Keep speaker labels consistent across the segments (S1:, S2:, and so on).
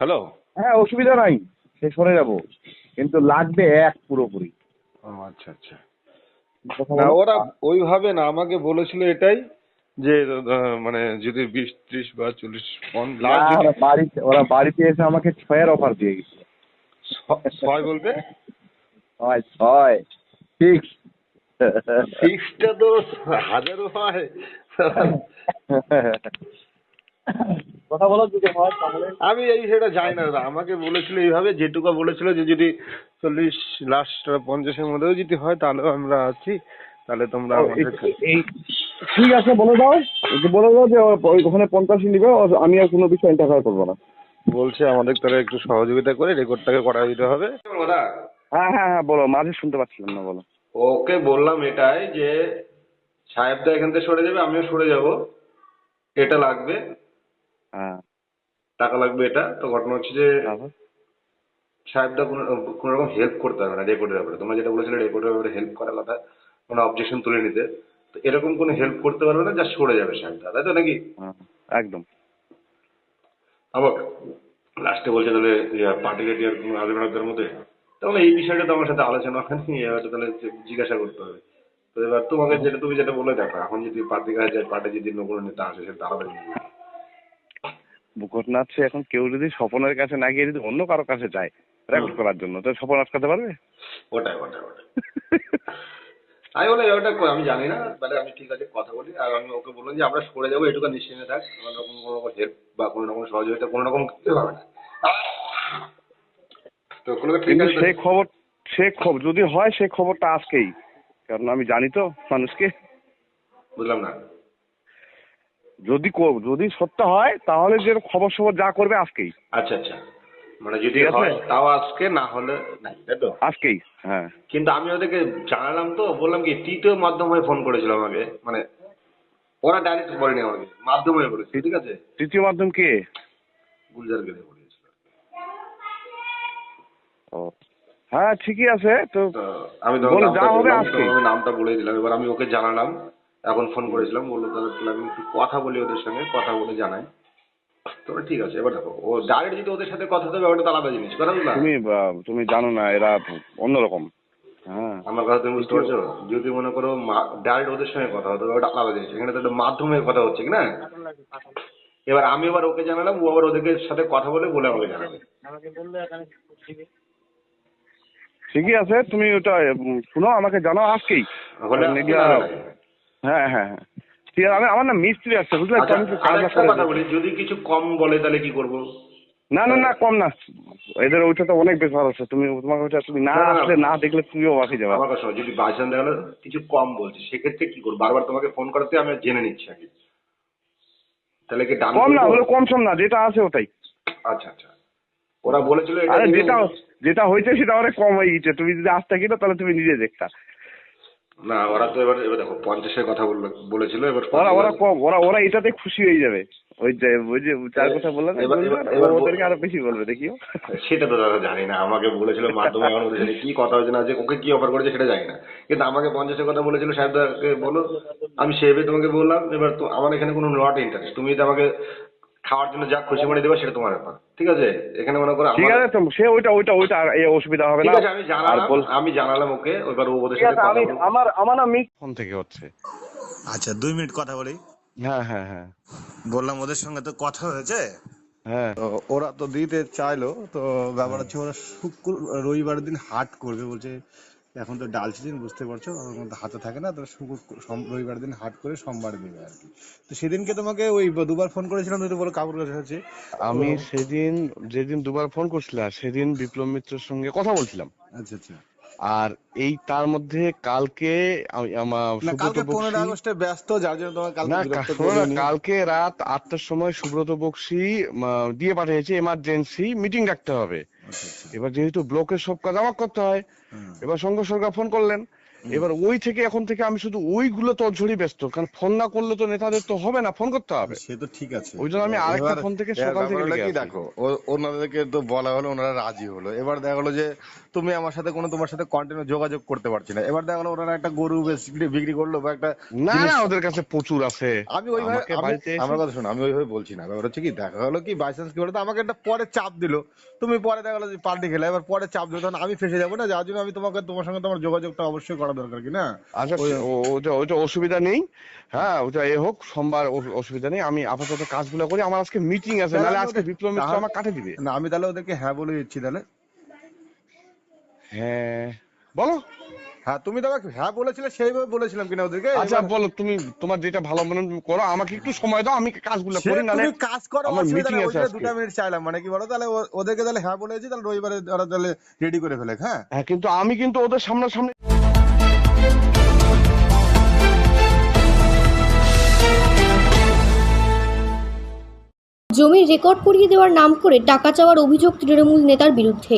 S1: Hello?
S2: হ্যাঁ অসুবিধা নাই সে সরে যাব। কিন্তু লাগবে এক পুরোপুরি।
S1: ও আচ্ছা আচ্ছা। না ওরা ওইভাবে না আমাকে বলেছিল এটাই যে মানে যদি বিশ ত্রিশ বা চল্লিশ পন
S2: বাড়িতে ওরা বাড়িতে এসে আমাকে ছয়ের অফার দিয়ে গেছে।
S1: ছয় বলতে
S2: ছয় ছয়। ঠিক
S1: সিক্সটা তো হাজারও হয়।
S2: কথা বলো যদি হয়? তাহলে?
S1: আমি এই সেটা জানি না দাদা। আমাকে বলেছিল এইভাবে যেটুকু বলেছিল যে যদি চল্লিশ লাস্ট পঞ্চাশের মধ্যেও যদি হয় তাহলেও আমরা আছি। তাহলে তোমরা
S2: এই- ঠিক আছে বলে দাও। একটু বলে দাও যে ওখানে পঞ্চাশই নিবে আমি আর কোনো বিষয় ইন্টারফেয়ার করব না।
S1: বলছে আমাদের তারা একটু সহযোগিতা করে রেকর্ডটাকে করা দিতে হবে।
S2: হ্যাঁ হ্যাঁ হ্যাঁ বলো মাঝে শুনতে পাচ্ছিলাম না বলো।
S1: ওকে বললাম এটাই যে সাহেবদা এখান থেকে সরে যাবে আমিও সরে যাব। এটা লাগবে।
S2: হ্যাঁ।
S1: টাকা লাগবে এটা। তো ঘটনা হচ্ছে যে
S2: তারপর?
S1: সাহেবদা কোনো কোনো রকম হেল্প করতে হবে না রেকর্ডের ব্যাপারে। তোমরা যেটা বলেছিলে রেকর্ডের ব্যাপারে হেল্প করার কথা কোনো অবজেকশন তুলে নিতে। তো এরকম কোনো হেল্প করতে পারবে না যা সরে যাবে সাহেবদা তাই তো নাকি?
S2: হ্যাঁ, একদম।
S1: আবার লাস্টে বলছে তাহলে পার্টি গাটি আর কোনো তার মধ্যে? তাহলে এই বিষয়টা তো আমার সাথে আলোচনা হয়নি এবার তাহলে জিজ্ঞাসা করতে হবে। তো এবার তোমাকে যেটা তুমি যেটা বলে দেখো এখন যদি পার্টি কাছে যায় পার্টি যদি কোনো নেতা আসে সে তাড়াতাড়ি
S2: ঘটনা হচ্ছে এখন কেউ যদি স্বপনের কাছে না গিয়ে যদি অন্য কারও কাছে যায় রেকর্ড করার জন্য তো স্বপন আটকাতে পারবে?
S1: ওটাই ওটাই ওটাই। আমি বলে ওটা আমি জানি না তাহলে আমি ঠিক আছে কথা বলি। আর আমি ওকে বললাম যে আমরা সরে যাব এটুকু নিশ্চিন্তে থাক। কোনো রকম কোনো রকম হেল্প বা কোনো রকম সহযোগিতা কোনো রকম কিছু হবে না। তো কোনো ঠিক আছে তো?
S2: সে খবর সে খবর যদি হয় সে খবরটা আজকেই। কারণ আমি জানি তো মানুষকে।
S1: বুঝলাম না।
S2: যদি যদি সত্য হয় তাহলে যে খবর সবর যা করবে আজকেই।
S1: আচ্ছা আচ্ছা। মানে যদি হয় তাও আজকে না হলে নাই তাই তো?
S2: আজকেই হ্যাঁ।
S1: কিন্তু আমি ওদেরকে জানালাম তো বললাম কি তৃতীয় মাধ্যম হয়ে ফোন করেছিল আমাকে মানে ওরা ডাইরেক্ট বলেনি আমাকে মাধ্যম হয়ে বলেছে ঠিক আছে?
S2: তৃতীয় মাধ্যম কে?
S1: গুলজার গেলে বলেছিল।
S2: ও হ্যাঁ ঠিকই আছে তো
S1: আমি
S2: যা হবে
S1: আমি নামটা বলে দিলাম এবার আমি ওকে জানালাম। এখন ফোন করেছিলাম বলল তাহলে তাহলে আমি একটু কথা বলি ওদের সঙ্গে কথা বলে জানাই। তো ঠিক আছে এবার দেখো ও ডাইরেক্ট যদি ওদের সাথে কথা হবে ওটা তো আলাদা জিনিস কথা বুঝলা
S2: তুমি আহ, তুমি জানো না এরা অন্যরকম। হ্যাঁ।
S1: আমার কথা তুমি বুঝতে পারছ? যদি মনে করো ডাইরেক্ট ওদের সঙ্গে কথা হতো ওটা আলাদা জিনিস এখানে তো একটা মাধ্যমে কথা হচ্ছে কি না? এবার আমি এবার ওকে জানালাম ও আবার ওদের সাথে কথা বলে বলে আমাকে জানাবে।
S2: ঠিকই আছে তুমি ওটা উম, শুনো আমাকে জানাও আজকেই।
S1: হলে লাগে।
S2: হ্যাঁ হ্যাঁ হ্যাঁ। ঠিক আছে আমার না মিস্ত্রি আসছে বুঝলে?
S1: আচ্ছা কথা বলি যদি কিছু কম বলে তাহলে কি করব?
S2: না না না কম না। এদের ওইটা তো অনেক বেশ ভালো আছে। তুমি তোমাকে ওইটা তুমি না। আসলে না দেখলে তুমিও বাকি যাবে।
S1: আমার কথা যদি বাইচান দেখা গেলো কিছু কম বলছে সেক্ষেত্রে কি করব? বারবার তোমাকে ফোন করতে আমি জেনে নিচ্ছি আগে। তাহলে কি ডান
S2: কম না? হলো কম সম না যেটা আছে ওটাই।
S1: আচ্ছা আচ্ছা। ওরা বলেছিল এটা
S2: যেটা যেটা হয়েছে সেটা অনেক কম হয়ে গেছে তুমি যদি আজ থাকি তাহলে তুমি নিজে দেখতা।
S1: না ওরা তো এবার এবার দেখো পঞ্চাশের কথা বলল বলেছিল এবার
S2: ওরা ওরা কম ওরা ওরা এটাতে খুশি হয়ে যাবে। ওই যে ওই যে যার কথা বললাম
S1: এবার-
S2: ওদেরকে আরও বেশি বলবে দেখিও
S1: সেটা তো দাদা জানি না আমাকে বলেছিল মাধ্যমে এখন সাথে কি কথা হয়েছে না যে ওকে কি অফার করেছে সেটা জানি না। কিন্তু আমাকে পঞ্চাশের কথা বলেছিল সাহেবদাকে বলো আমি সেভাবে তোমাকে বললাম এবার তো আমার এখানে কোনো নট ইন্টারেস্ট তুমি যদি আমাকে খাওয়ার জন্য যা খুশি মনে দেবে সেটা তোমার ব্যাপার। ঠিক আছে? এখানে মনে করো
S2: ঠিক আছে সে ওইটা ওইটা ওইটা এই অসুবিধা হবে না।
S1: আমি জানালাম আমি জানালাম ওকে এবার ও ওদের সাথে
S2: আমি আমার আমার ফোন থেকে হচ্ছে।
S3: আচ্ছা দুই মিনিট কথা বলি।
S2: হ্যাঁ হ্যাঁ হ্যাঁ।
S3: বললাম ওদের সঙ্গে তো কথা হয়েছে?
S2: হ্যাঁ।
S3: তো ওরা তো দিতে চাইলো তো ব্যাপার হচ্ছে ওরা শুক্র রবিবারের দিন হাট করবে বলছে এখন তো ডাল সিজন বুঝতে পারছ? ওর মধ্যে হাতে থাকে না তো শুক্র রবিবারের দিন হাট করে সোমবার দেবে আর কি। তো সেদিনকে তোমাকে ওই দুবার ফোন করেছিলাম তুমি বলো কাপড় কাছে হচ্ছে
S2: আমি সেদিন যেদিন দুবার ফোন করছিলাম সেদিন বিপ্লব মিত্রের সঙ্গে কথা বলছিলাম।
S3: আচ্ছা আচ্ছা।
S2: আর এই তার মধ্যে কালকে
S3: কালকে পনেরো আগস্টে ব্যস্ত যার জন্য তোমার কালকে
S2: কালকে রাত আটটার সময় সুব্রত বক্সি দিয়ে পাঠিয়েছে এমার্জেন্সি মিটিং ডাকতে হবে।
S3: আচ্ছা আচ্ছা।
S2: এবার যেহেতু ব্লকের সব কাজ আমার করতে হয়। এবার সঙ্গে সরকার ফোন করলেন। এবার ওই থেকে এখন থেকে আমি শুধু ওইগুলো তো ঝড়ি ব্যস্ত কারণ ফোন না করলে তো নেতাদের তো হবে না ফোন করতে হবে।
S3: সে তো ঠিক আছে।
S2: ওই জন্য আমি আরেকটা ফোন থেকে সকাল থেকে লেগে
S3: কি। দেখো ওনাদেরকে তো বলা হলো ওনারা রাজি হলো। এবার দেখা গেলো যে তুমি আমার সাথে কোনো তোমার সাথে কন্টিনিউ যোগাযোগ করতে পারছি না। এবার দেখা গেলো ওনারা একটা গরু বিক্রি করল বা একটা
S2: না না ওদের কাছে প্রচুর আছে।
S3: আমি ওইভাবে আমার কথা শোনো আমি ওইভাবে বলছি না। ব্যাপার হচ্ছে কি দেখা গেলো কি বাইচান্স কি বলতো আমাকে একটা পরে চাপ দিলো। তুমি পরে দেখা গেলো যে পাল্টি খেলে এবার পরে চাপ দিলো তখন আমি ফেসে যাব না। যার জন্য আমি তোমাকে তোমার সঙ্গে তোমার যোগাযোগটা অবশ্যই করা দরকার কি না
S2: আচ্ছা ওটা ওটা অসুবিধা নেই। হ্যাঁ ওটা এ হোক সোমবার অসুবিধা নেই। আমি আপাতত কাজগুলো করি। আমার আজকে মিটিং আছে নাহলে আজকে বিপ্লব মিত্র আমার কাটে দিবে।
S3: না আমি তাহলে ওদেরকে হ্যাঁ বলে দিচ্ছি তাহলে।
S2: হ্যাঁ। বলো।
S3: হ্যাঁ তুমি তো আমাকে হ্যাঁ বলেছিলে সেইভাবে বলেছিলাম কিনা ওদেরকে?
S2: আচ্ছা বলো তুমি তোমার যেটা ভালো মনে করো। আমাকে একটু সময় দাও আমি কাজগুলো করি নাহলে
S3: তুমি কাজ করো
S2: আমার
S3: নেই।
S2: আছে।
S3: দুটা মিনিট চাইলাম মানে কি বলো? তাহলে ওদেরকে তাহলে হ্যাঁ বলেছি তাহলে রবিবারে ওরা তাহলে রেডি করে ফেলে হ্যাঁ?
S2: হ্যাঁ কিন্তু আমি কিন্তু ওদের সামনাসামনি
S4: জমির রেকর্ড করিয়ে দেওয়ার নাম করে টাকা চাওয়ার অভিযোগ তৃণমূল নেতার বিরুদ্ধে।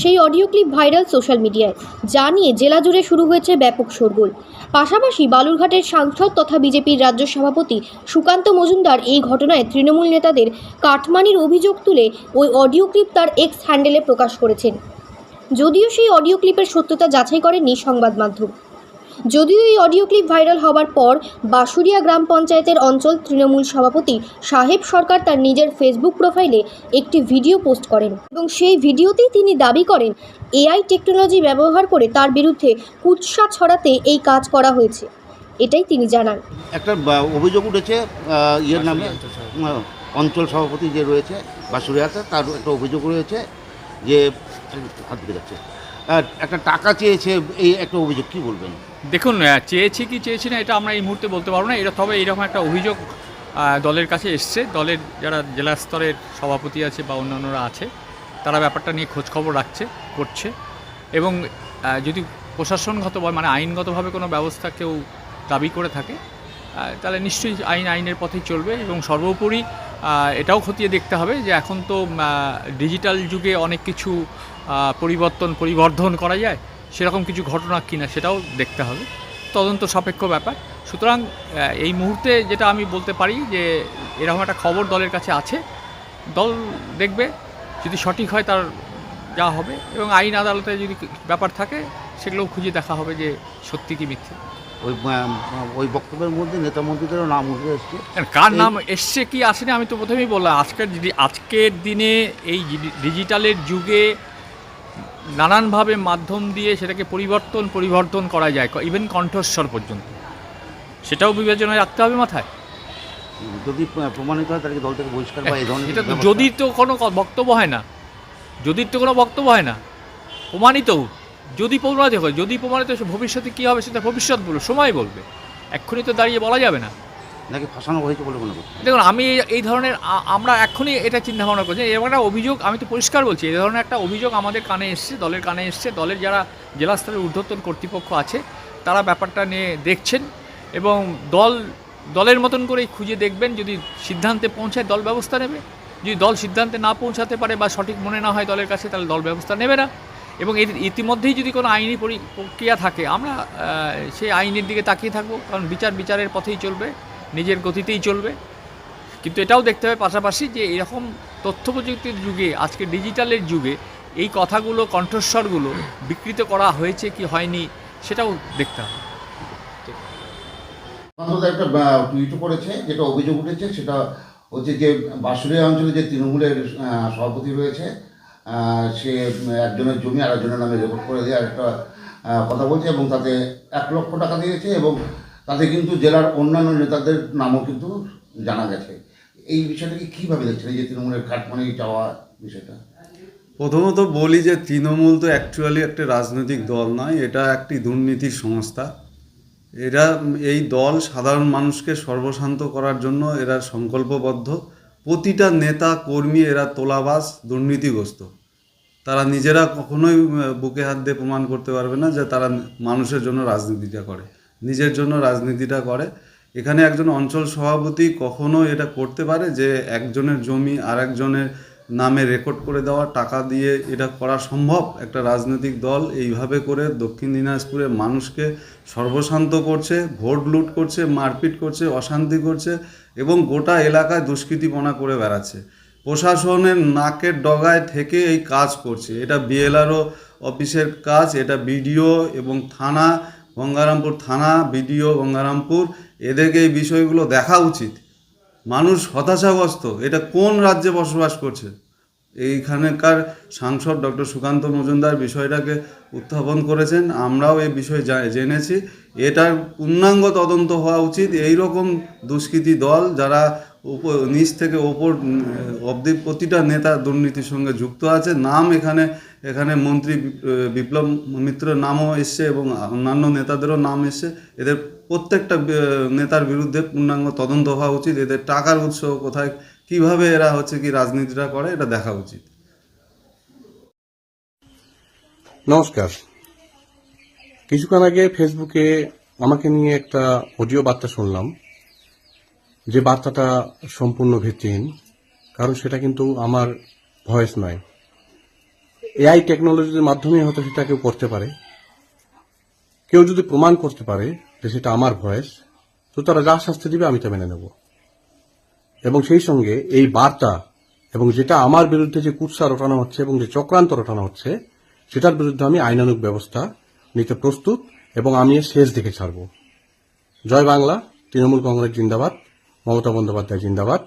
S4: সেই অডিও ক্লিপ ভাইরাল সোশ্যাল মিডিয়ায়, যা নিয়ে জেলা জুড়ে শুরু হয়েছে ব্যাপক শোরগোল। পাশাপাশি বালুরঘাটের সাংসদ তথা বিজেপির রাজ্য সভাপতি সুকান্ত মজুমদার এই ঘটনায় তৃণমূল নেতাদের কাটমানির অভিযোগ তুলে ওই অডিও ক্লিপ তার এক্স হ্যান্ডেলে প্রকাশ করেছেন। যদিও সেই অডিও ক্লিপের সত্যতা যাচাই করেনি সংবাদ মাধ্যম। যদিও এই অডিও ক্লিপ ভাইরাল হওয়ার পর বাসুরিয়া গ্রাম পঞ্চায়েতের অঞ্চল তৃণমূল সভাপতি সাহেব সরকার তার নিজের ফেসবুক প্রোফাইলে একটি ভিডিও পোস্ট করেন এবং সেই ভিডিওতেই তিনি দাবি করেন এআই টেকনোলজি ব্যবহার করে তার বিরুদ্ধে কুৎসা ছড়াতে এই কাজ করা হয়েছে। এটাই তিনি জানান।
S5: একটা অভিযোগ উঠেছে ইয়ের নামে অঞ্চল সভাপতি। যে রয়েছে বাসুরিয়াতে তার একটা অভিযোগ রয়েছে যে হাত আর একটা টাকা চেয়েছে এই একটা অভিযোগ, কি বলবেন?
S6: দেখুন চেয়েছি কি চেয়েছি না, এটা আমরা এই মুহূর্তে বলতে পারব না। এটা তবে এরকম একটা অভিযোগ দলের কাছে এসছে। দলের যারা জেলা স্তরের সভাপতি আছে বা অন্যান্যরা আছে, তারা ব্যাপারটা নিয়ে খোঁজখবর রাখছে, করছে। এবং যদি প্রশাসনগত মানে আইনগতভাবে কোনো ব্যবস্থা কেউ দাবি করে থাকে তাহলে নিশ্চয়ই আইন, আইনের পথেই চলবে। এবং সর্বোপরি এটাও খতিয়ে দেখতে হবে যে এখন তো ডিজিটাল যুগে অনেক কিছু পরিবর্তন, পরিবর্ধন করা যায়। সেরকম কিছু ঘটনা কিনা সেটাও দেখতে হবে। তদন্ত সাপেক্ষ ব্যাপার। সুতরাং এই মুহূর্তে যেটা আমি বলতে পারি যে এরকম একটা খবর দলের কাছে আছে। দল দেখবে, যদি সঠিক হয় তার যা হবে। এবং আইন আদালতে যদি ব্যাপার থাকে সেগুলোও খুঁজে দেখা হবে যে সত্যি কি মিথ্যে।
S5: ওই ওই বক্তব্যের মধ্যে নেতা মন্ত্রীদেরও নাম উঠে এসছে।
S6: আর কার নাম এসছে কি আসেনি আমি তো প্রথমেই বললাম আজকের যদি- আজকের দিনে এই ডিজিটালের যুগে নানানভাবে মাধ্যম দিয়ে সেটাকে পরিবর্তন পরিবর্তন করা যায় ইভেন কণ্ঠস্বর পর্যন্ত। সেটাও বিবেচনায় রাখতে হবে মাথায়।
S5: যদি প্রমাণিত হয় তাহলে দল থেকে বহিষ্কার বা এই ধরনের
S6: এটা যদি তো কোনো বক্তব্য হয় না। যদি তো কোনো বক্তব্য হয় না প্রমাণিত। যদি প্রমাণিত হয় যদি প্রমাণিত হয়, ভবিষ্যতে কী হবে সেটা ভবিষ্যৎ বলবে সময় বলবে। এক্ষুনি তো দাঁড়িয়ে বলা যাবে না।
S5: নাকি ফাঁসানো হয়েছে বলে মনে করছেন?
S6: দেখুন আমি এই- ধরনের আমরা এখনই এটা চিন্তা ভাবনা করছি। এরকম একটা অভিযোগ আমি তো পরিষ্কার বলছি এই ধরনের একটা অভিযোগ আমাদের কানে এসছে দলের কানে এসছে। দলের যারা জেলা স্তরের ঊর্ধ্বতন কর্তৃপক্ষ আছে তারা ব্যাপারটা নিয়ে দেখছেন এবং দল দলের মতন করেই খুঁজে দেখবেন যদি সিদ্ধান্তে পৌঁছায় দল ব্যবস্থা নেবে। যদি দল সিদ্ধান্তে না পৌঁছাতে পারে বা সঠিক মনে না হয় দলের কাছে তাহলে দল ব্যবস্থা নেবে না। এবং এর ইতিমধ্যেই যদি কোনো আইনি প্রক্রিয়া থাকে, আমরা সেই আইনের দিকে তাকিয়ে থাকব। কারণ বিচার বিচারের পথেই চলবে, নিজের গতিতেই চলবে। কিন্তু এটাও দেখতে হবে পাশাপাশি যে এরকম তথ্য প্রযুক্তির যুগে, আজকে ডিজিটালের যুগে, এই কথাগুলো, কণ্ঠস্বরগুলো বিকৃত করা হয়েছে কি হয়নি, সেটাও দেখতে হবে।
S5: একটা টুইট করেছে, যেটা অভিযোগ উঠেছে, সেটা হচ্ছে যে বাঁশুড়িয়া অঞ্চলে যে তৃণমূলের সভাপতি রয়েছে সে একজনের জমি আরেকজনের নামে রেকর্ড করে দেওয়ার একটা কথা বলছে এবং তাতে এক লক্ষ টাকা দিয়েছে এবং তাতে কিন্তু জেলার অন্যান্য নেতাদের নামও কিন্তু জানা গেছে। এই বিষয়টাকে কীভাবে দেখছেন? এই যে তৃণমূলের কাটমানি চাওয়া বিষয়টা।
S7: প্রথমত বলি যে তৃণমূল তো অ্যাকচুয়ালি একটা রাজনৈতিক দল নয়, এটা একটি দুর্নীতির সংস্থা। এরা এই দল সাধারণ মানুষকে সর্বশান্ত করার জন্য এরা সংকল্পবদ্ধ। প্রতিটা নেতা, কর্মী, এরা তোলাবাস দুর্নীতিগ্রস্ত। তারা নিজেরা কখনোই বুকে হাত দিয়ে প্রমাণ করতে পারবে না যে তারা মানুষের জন্য রাজনীতিটা করে। নিজের জন্য রাজনীতিটা করে। এখানে একজন অঞ্চল সভাপতি কখনো এটা করতে পারে যে একজনের জমি আর একজনের নামে রেকর্ড করে দেওয়া, টাকা দিয়ে এটা করা সম্ভব। একটা রাজনৈতিক দল এইভাবে করে দক্ষিণ দিনাজপুরে মানুষকে সর্বশান্ত করছে, ভোট লুট করছে, মারপিট করছে, অশান্তি করছে এবং গোটা এলাকায় দুষ্কৃতিপনা করে বেড়াচ্ছে। প্রশাসনের নাকের ডগায় থেকে এই কাজ করছে। এটা বিএলআরও অফিসের কাজ, এটা বিডিও এবং থানা, গঙ্গারামপুর থানা, বিডিও গঙ্গারামপুর, এদেরকে এই বিষয়গুলো দেখা উচিত। মানুষ হতাশাগ্রস্ত। এটা কোন রাজ্যে বসবাস করছে? এইখানকার সাংসদ ডক্টর সুকান্ত মজুমদার বিষয়টাকে উত্থাপন করেছেন, আমরাও এই বিষয়ে জেনেছি। এটার পূর্ণাঙ্গ তদন্ত হওয়া উচিত। এই রকম দুষ্কৃতী দল যারা নিচ থেকে ওপর অবধি প্রতিটা নেতা দুর্নীতির সঙ্গে যুক্ত আছে, নাম এখানে এখানে মন্ত্রী বিপ্লব মিত্রের নামও এসছে এবং অন্যান্য নেতাদেরও নাম এসছে। এদের প্রত্যেকটা নেতার বিরুদ্ধে পূর্ণাঙ্গ তদন্ত হওয়া উচিত। এদের টাকার উৎস কোথায় কীভাবে এরা হচ্ছে কি রাজনীতিটা করে, এটা দেখা উচিত।
S8: নমস্কার। কিছুক্ষণ আগে ফেসবুকে আমাকে নিয়ে একটা অডিও বার্তা শুনলাম, যে বার্তাটা সম্পূর্ণ ভিত্তিহীন, কারণ সেটা কিন্তু আমার ভয়েস নয়। এআই টেকনোলজির মাধ্যমে হয়তো সেটা কেউ করতে পারে। কেউ যদি প্রমাণ করতে পারে যে সেটা আমার ভয়েস, তো তারা যা শাস্তি দিবে আমি তা মেনে নেব। এবং সেই সঙ্গে এই বার্তা এবং যেটা আমার বিরুদ্ধে যে কুৎসা রটানো হচ্ছে এবং যে চক্রান্ত রটানো হচ্ছে, সেটার বিরুদ্ধে আমি আইনানুক ব্যবস্থা নিতে প্রস্তুত এবং আমি শেষ দেখে ছাড়ব। জয় বাংলা, তৃণমূল কংগ্রেস জিন্দাবাদ, মমতা বন্দ্যোপাধ্যায় জিন্দাবাদ,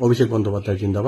S8: অভিষেক বন্দ্যোপাধ্যায় জিন্দাবাদ।